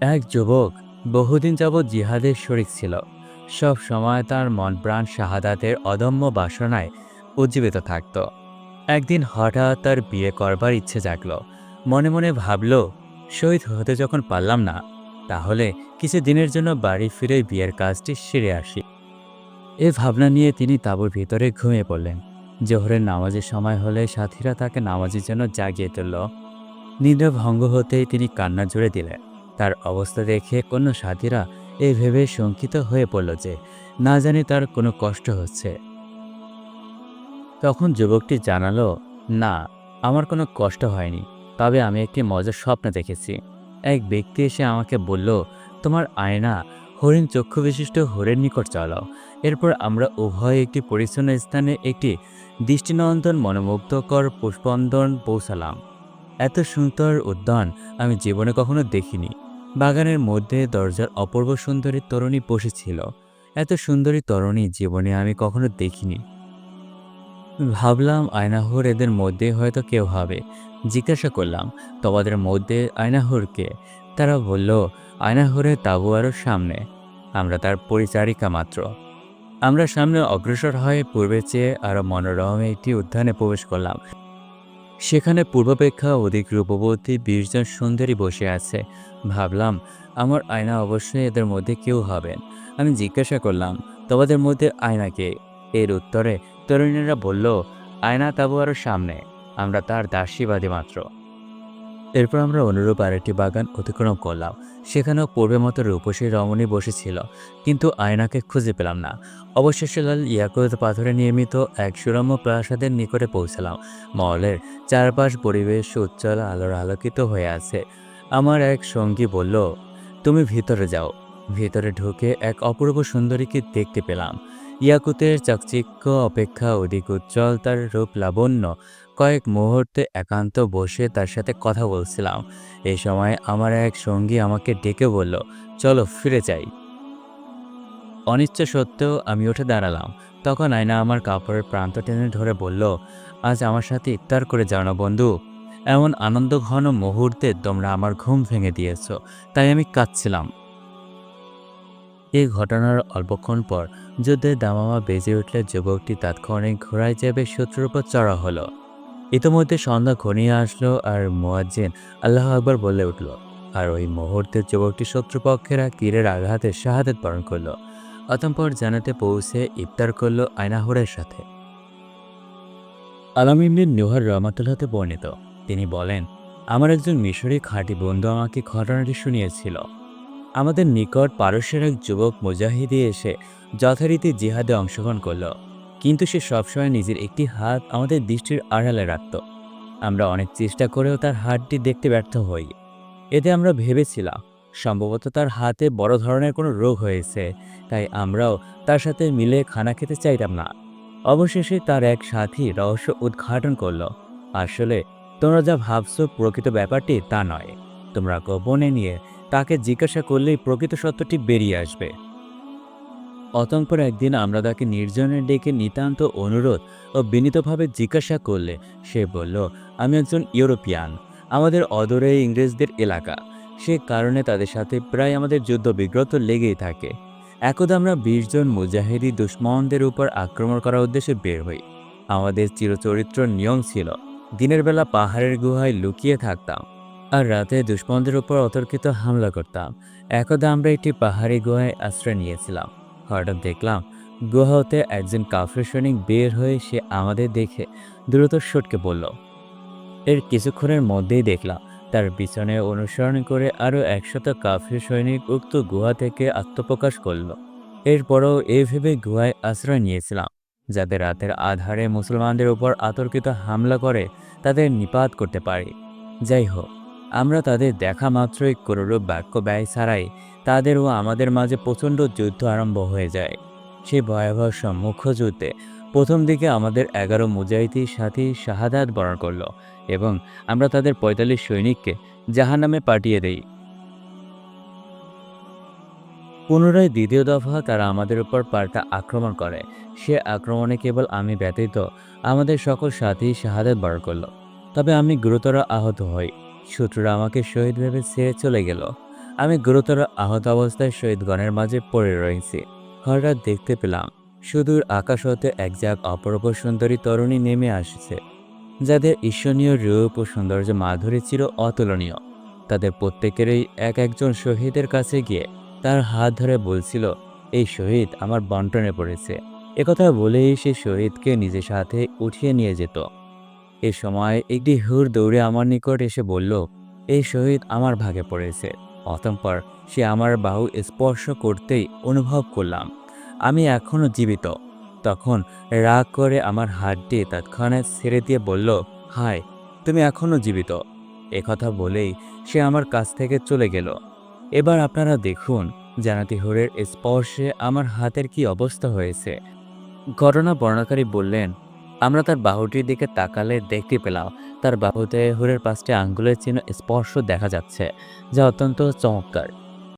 এক যুবক বহুদিন যাবৎ জিহাদের শরিক ছিল। সব সময় তার মন প্রাণ শাহাদাতের অদম্য বাসনায় উজ্জীবিত থাকত। একদিন হঠাৎ তার বিয়ে করবার ইচ্ছে জাগল। মনে মনে ভাবল, শহীদ হতে যখন পারলাম না, তাহলে কিছু দিনের জন্য বাড়ি ফিরে বিয়ের কাজটি সেরে আসি। এ ভাবনা নিয়ে তিনি তাঁবুর ভিতরে ঘুমিয়ে পড়লেন। জোহরের নামাজের সময় হলে সাথীরা তাকে নামাজের জন্য জাগিয়ে তুলল। নিদ্রা ভঙ্গ হতেই তিনি কান্না জুড়ে দিলেন। তার অবস্থা দেখে অন্য সাথীরা এই ভেবে শঙ্কিত হয়ে পড়ল যে না জানি তার কোনো কষ্ট হচ্ছে। তখন যুবকটি জানালো, না, আমার কোনো কষ্ট হয়নি। তবে আমি একটি মজার স্বপ্ন দেখেছি। এক ব্যক্তি এসে আমাকে বলল, তোমার আয়না হরিণ চক্ষু বিশিষ্ট হরের নিকট চালাও এরপর আমরা উভয় একটি পরিচ্ছন্ন স্থানে একটি দৃষ্টিনন্দন মনোমুগ্ধকর পুষ্পন্দন পৌঁছালাম। এত সুন্দর উদ্যান আমি জীবনে কখনো দেখিনি। বাগানের মধ্যে দরজার অপূর্ব সুন্দরী তরুণী বসেছিল। এত সুন্দরী তরুণী জীবনে আমি কখনো দেখিনি। ভাবলাম, আয়নাহুর এদের মধ্যে হয়তো কেউ হবে। জিজ্ঞাসা করলাম, তোমাদের মধ্যে আয়নাহুরকে তারা বলল, আয়নাহুরের তাবু আরও সামনে। আমরা তার পরিচারিকা মাত্র। আমরা সামনে অগ্রসর হয়ে পূর্বের চেয়ে আরও মনোরম একটি উদ্যানে প্রবেশ করলাম। সেখানে পূর্বাপেক্ষা অধিক রূপবর্তী বিশজন সুন্দরী বসে আছে। ভাবলাম, আমার আয়না অবশ্যই এদের মধ্যে কেউ হবেন। আমি জিজ্ঞাসা করলাম, তোমাদের মধ্যে আয়নাকে এর উত্তরে তরুণীরা বলল, আয়না তাবু আরও সামনে। আমরা তার দাসীবাদী মাত্র। এরপর আমরা অনুরূপ আরেকটি বাগান অতিক্রম করলাম। সেখানেও পূর্বের মতো রূপসী রমণী বসেছিল, কিন্তু আয়নাকে খুঁজে পেলাম না। অবশেষে লাল ইয়াকুত পাথরে নির্মিত এক সুরম্য প্রাসাদের নিকটে পৌঁছালাম। মহলের চারপাশ পরিবেশ উজ্জ্বল আলোর আলোকিত হয়ে আছে। আমার এক সঙ্গী বলল, তুমি ভিতরে যাও। ভিতরে ঢুকে এক অপূর্ব সুন্দরীকে দেখতে পেলাম। ইয়াকুতের চাকচিক্য, অপেক্ষা অধিক উজ্জ্বল, তার রূপ লাবণ্য। কয়েক মুহূর্তে একান্ত বসে তার সাথে কথা বলছিলাম। এই সময় আমার এক সঙ্গী আমাকে ডেকে বলল, চলো ফিরে যাই। অনিচ্ছা সত্ত্বেও আমি উঠে দাঁড়ালাম। তখন আয়না আমার কাপড়ের প্রান্ত টেনে ধরে বলল, আজ আমার সাথে ইফতার করে যাও না বন্ধু। এমন আনন্দ ঘন মুহূর্তে তোমরা আমার ঘুম ভেঙে দিয়েছ, তাই আমি কাঁদছিলাম। এই ঘটনার অল্পক্ষণ পর যুদ্ধের দামামা বেজে উঠলে যুবকটি তাৎক্ষণিক ঘোড়ায় যাবে শত্রুর উপর চড়া হলো। ইতোমধ্যে সন্ধ্যা ঘনিয়ে আসলো আর মোয়াজ্জিন আল্লাহ আকবর বলে উঠল, আর ওই মুহূর্তে যুবকটি শত্রুপক্ষেরা তীরের আঘাতে শাহাদাত বরণ করল, অতঃপর জানাতে পৌঁছে ইফতার করল আয়নাহুরের সাথে। আলাম ইবনে নুহার রহমাতুল্লাহতে বর্ণিত, তিনি বলেন, আমার একজন মিশরি খাঁটি বন্ধু আমাকে ঘটনাটি শুনিয়েছিল। আমাদের নিকট পারস্যের এক যুবক মুজাহিদি এসে যথারীতি জিহাদে অংশগ্রহণ করল। কিন্তু সে সবসময় নিজের একটি হাত আমাদের দৃষ্টির আড়ালে রাখত। আমরা অনেক চেষ্টা করেও তার হাতটি দেখতে ব্যর্থ হই। এতে আমরা ভেবেছিলাম, সম্ভবত তার হাতে বড় ধরনের কোনো রোগ হয়েছে, তাই আমরাও তার সাথে মিলে খানা খেতে চাইতাম না। অবশেষে তার এক সাথী রহস্য উদ্ঘাটন করল, আসলে তোমরা যা ভাবছ প্রকৃত ব্যাপারটি তা নয়। তোমরা গোপনে নিয়ে তাকে জিজ্ঞাসা করলেই প্রকৃত সত্যটি বেরিয়ে আসবে। অতঃপর একদিন আমরা তাকে নির্জনে ডেকে নিতান্ত অনুরোধ ও বিনীতভাবে জিজ্ঞাসা করলে, সে বলল, আমি একজন ইউরোপিয়ান, আমাদের অদূরে ইংরেজদের এলাকা। সে কারণে তাদের সাথে প্রায় আমাদের যুদ্ধ বিগ্রত লেগেই থাকে। একদা আমরা বিশ জন মুজাহিদি দুশ্মনদের উপর আক্রমণ করার উদ্দেশ্যে বের হই। আমাদের চিরচরিত্র নিয়ম ছিল, দিনের বেলা পাহাড়ের গুহায় লুকিয়ে থাকতাম আর রাতে দুশ্মনদের উপর অতর্কিত হামলা করতাম। একদা আমরা একটি পাহাড়ি গুহায় আশ্রয় নিয়েছিলাম। হঠাৎ দেখলাম গুহা হতে একজন কাফের সৈনিক বের হয়ে সে আমাদের দেখে দ্রুত সটকে পড়ল। এর কিছুক্ষণের মধ্যেই দেখলাম তার পিছনে অনুসরণ করে আরও একশত কাফের সৈনিক উক্ত গুহা থেকে আত্মপ্রকাশ করল। এরপরও এ ভেবে গুহায় আশ্রয় নিয়েছিলাম, যাতে রাতের আধারে মুসলমানদের উপর আতর্কিত হামলা করে তাদের নিপাত করতে পারি। যাই হোক আমরা তাদের দেখা মাত্রই কোনোরূপ বাক্য ব্যয় ছাড়াই তাদের ও আমাদের মাঝে প্রচণ্ড যুদ্ধ আরম্ভ হয়ে যায়। সেই ভয়াবহ সম্মুখ যুদ্ধে প্রথম দিকে আমাদের এগারো মুজাহিদি সাথী শাহাদাত বরণ করল এবং আমরা তাদের পঁয়তাল্লিশ সৈনিককে জাহান্নামে পাঠিয়ে দেই। পুনরায় দ্বিতীয় দফা তারা আমাদের উপর পাল্টা আক্রমণ করে। সে আক্রমণে কেবল আমি ব্যতীত আমাদের সকল সাথী শাহাদাত বরণ করল। তবে আমি গুরুতর আহত হই। শত্রুরা আমাকে শহীদ ভেবে ছেড়ে চলে গেল। আমি গুরুতর আহত অবস্থায় শহীদগণের মাঝে পড়ে রয়েছি। হঠাৎ দেখতে পেলাম, সুদূর আকাশ হতে এক যাক অপরূপ সুন্দরী তরুণী নেমে আসছে। যাদের ঈর্ষণীয় রূপ ও সৌন্দর্য মাধুরী ছিল অতুলনীয়। তাদের প্রত্যেকেরই এক একজন শহীদের কাছে গিয়ে তার হাত ধরে বলছিল, এই শহীদ আমার বন্টনে পড়েছে। একথা বলেই সে শহীদকে নিজের সাথে উঠিয়ে নিয়ে যেত। এ সময় একটি হুর দৌড়ে আমার নিকট এসে বলল, এই শহীদ আমার ভাগে পড়েছে। অতঃপর সে আমার বাহু স্পর্শ করতেই অনুভব করলাম। আমি এখনও জীবিত। তখন রাগ করে আমার হাতটি তৎক্ষণাৎ ছেড়ে দিয়ে বলল, হায়, তুমি এখনও জীবিত। একথা বলেই সে আমার কাছ থেকে চলে গেল। এবার আপনারা দেখুন জানাতি হুরের স্পর্শে আমার হাতের কি অবস্থা হয়েছে। ঘটনা বর্ণাকারী বললেন আমরা তার বাহুটির দিকে তাকালে দেখতে পেলাম, তার বাহুতে হুরের পাঁচটি আঙ্গুলের চিহ্ন স্পর্শ দেখা যাচ্ছে, যা অত্যন্ত চমৎকার।